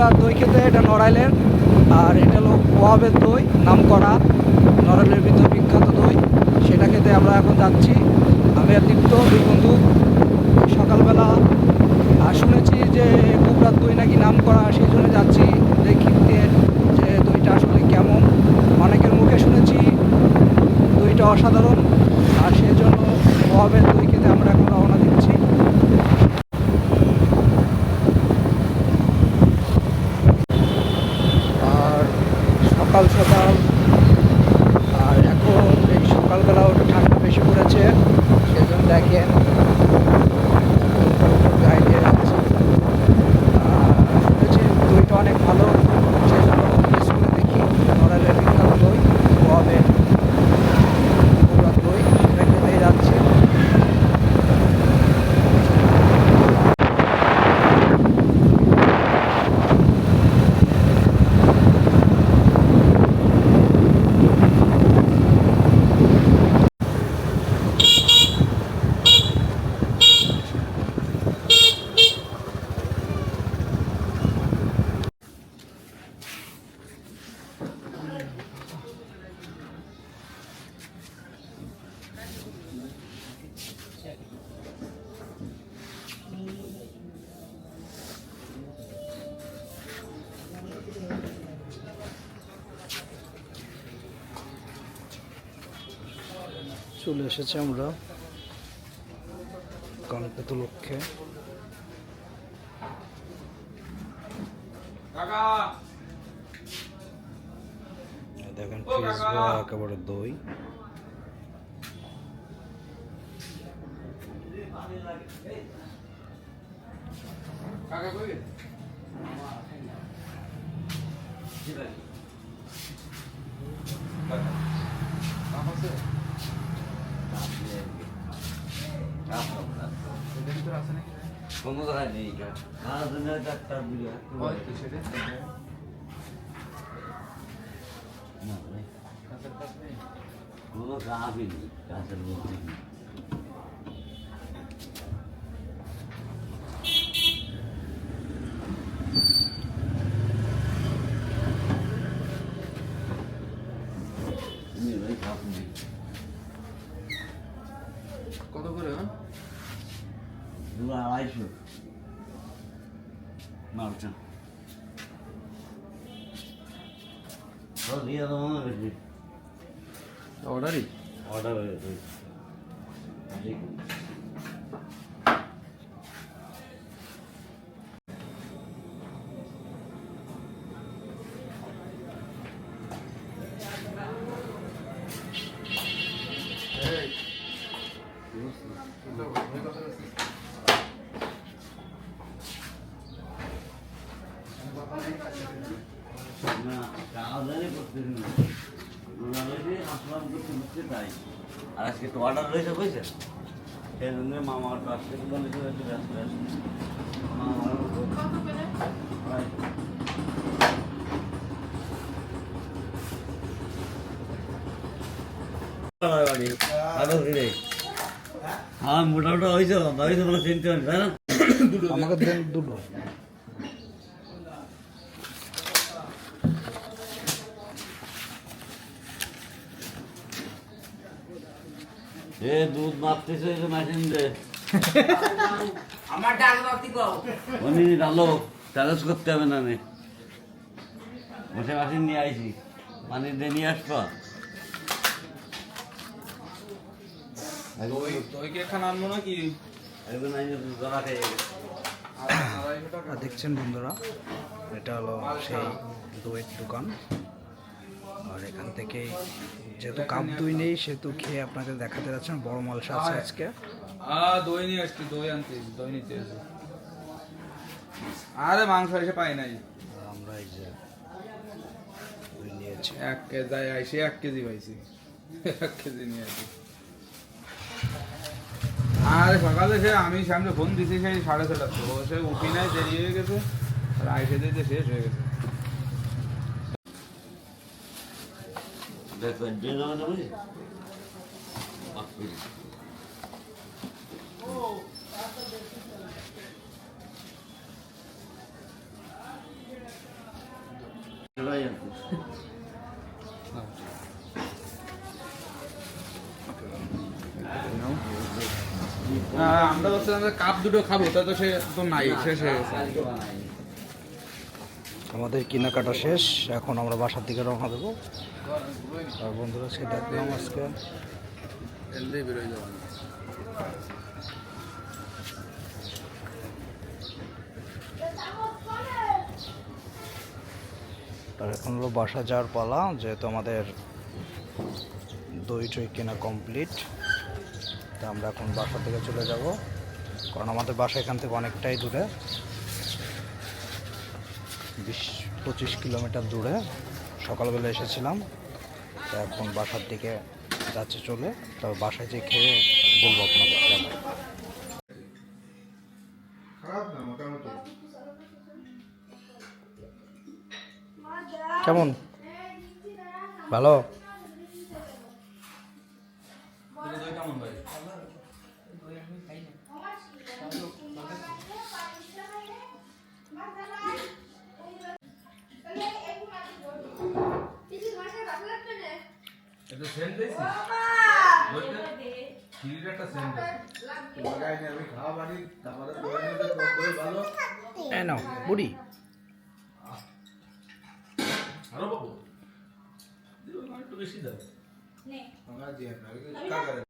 কুমড়া দই খেতে এটা নড়াইলের। আর এটা হলো ওয়াবের দই নাম করা নড়াইলের ভিতর বিখ্যাত দই। সেটা খেতে আমরা এখন যাচ্ছি। আমি আর দীপ্ত, দুই বন্ধু, সকালবেলা। আর শুনেছি যে কুমড়ার দই নাকি নাম করা সেই জন্য যাচ্ছি দেখি যে দইটা আসলে কেমন। অনেকের মুখে শুনেছি দইটা অসাধারণ। আর সেই জন্য ওয়াবের দই খেতে আমরা এখন রওনা দিচ্ছি আর সকাল সকাল আর এখন এই সকালবেলাও একটু ঠান্ডা বেশি পড়েছে সেজন্য দেখেন গায়ে দিয়ে যাচ্ছে আর শুনেছি দইটা অনেক ভালো সেই জন্য স্কুলে দেখি নড়ালের বিখ্যাত দই হবে দই সেটা খেতেই যাচ্ছে চলে এসেছে আমরা গণপত লক্ষ্যে। এই দেখেন বা একেবারে দই। কোনো জায়গায় নেই মারাজনের ডাক্তার বুঝে না ভাই কোনো কাজই নেই কাজের মধ্যে নেই। তুমি ভাই কাপ নেই কত করে হ্যাঁ দু আড়াইশো মালটা তো দিয়ে করতেছি না রয়েছে আসলাম করতে তাই আজকে তো অর্ডার রয়েছে সেই প্রায় মোটামুটি হয়েছে হয়েছে আমাকে দুটো। এ দুধ মাপতেছে যে মেশিন দে আমার ডাক বাতি কও। উনি ভালো চার্জ করতে হবে না নে। বসে মেশিন নিয়ে আইছি। পানি দিয়ে নিয়ে আসবা। দেখছেন বন্ধুরা এটা হলো সেই দইয়ের দোকান। আর এখান থেকে যেহেতু কাপ দই নেই সেহেতু খেয়ে আপনাদের দেখাতে যাচ্ছেন বড় মালসা আছে আজকে। দই নিয়ে আসছি দই আনতে দই নিতে। আরে মাংস এসে পাই নাই। আমরা এই যে দই নিয়েছি। এক কেজি আইসে এক কেজি পাইছি। এক কেজি নিয়ে আসি। আরে সকালে সে আমি সামনে ফোন দিছি সেই সাড়ে ছটার তো সে উঠি নাই দেরি হয়ে গেছে। আর আইসে দিতে শেষ হয়ে গেছে দেখো দিয়ে যাবে না বুঝি চলাই আছে হ্যাঁ, আমরা হচ্ছে কাপ দুটো খাব তা তো সে তো নাই শেষ হয়ে গেছে। আমাদের কেনাকাটা শেষ, এখন আমরা বাসার দিকে রওনা দেবো। আর বন্ধুরা সে দেখলাম আজকে। আর এখন হলো বাসা যাওয়ার পালা, যেহেতু আমাদের দই টই কেনা কমপ্লিট তা আমরা এখন বাসা থেকে চলে যাব। কারণ আমাদের বাসা এখান থেকে অনেকটাই দূরে। বিশ পঁচিশ কিলোমিটার দূরে সকালবেলা এসেছিলাম। তো এখন বাসার দিকে যাচ্ছে চলে। তবে বাসায় যে খেয়ে বলব আপনাদের কেমন? ভালো? এটা সেন্ট দিয়েছিস খিরির একটা সেন্ট আমি খাওয়া বাড়ি তারপরে ভালো। কেন বুড়ি। আরও বাবু। একটু বেশি দাও। নে।